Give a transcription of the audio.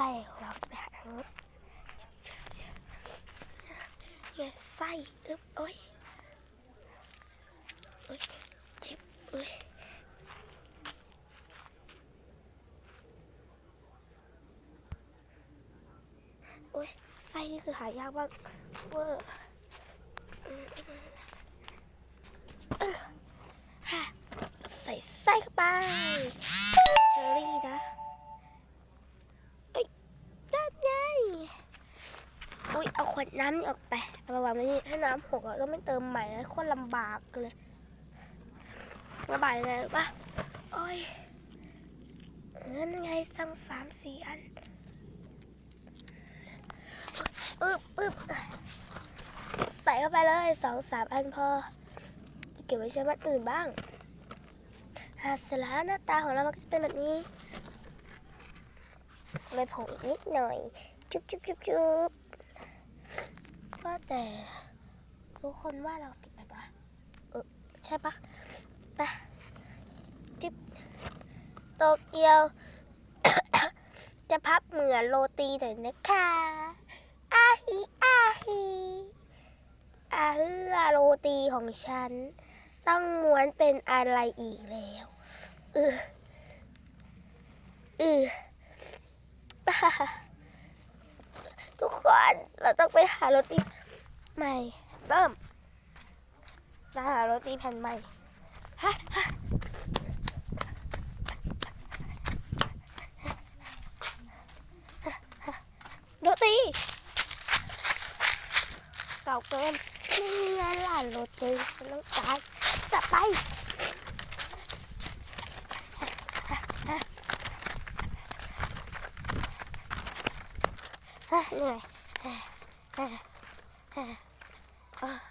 ส้ของเราไปหาทางนู้นเนี่ยไส้อึ๊บโอ้ยโอ้ยจิบโอ้ยโอ้ยไส้นี่คือหายากมากเวอร์ วดน้ำนี่ออกไปเอามาวางไว้นี่ถ้าน้ำหกอะก็ไม่เติมใหม่แล้วโคตรลำบากเลยลำบากยังไงรู้ปะโอ้ยเออนั่นไงสั่งสามสี่อันอึ๊บอึ๊บใส่เข้าไปเลยสองสามอันพอ เก็บไว้ใช้วันอื่นบ้างอะเสร็จแล้วหน้าตาของเรามันก็จะเป็นแบบนี้โรยผงอีกนิดหน่อย จุ๊บจุ๊บจุ๊บจุ๊บ ก็แต่ทุกคนว่าเราผิดไปปะเออใช่ปะไปจิ๊บโตเกียว จะพับเหมือนโรตีหน่อยนะคะอาฮีอาฮีอาฮือโรตีของฉัน ต้องม้วนเป็นอะไรอีกแล้วเออเออ ทุกคนเราต้องไปหาโรตีใหม่เริ่มหาโรตีแผ่นใหม่ฮะฮะโรตีเก่าเกินนี่ไงล่ะโรตีต้องตายจับไปฮ้ยเหนื่อย เฮ้ยเฮ้ยเฮ้ย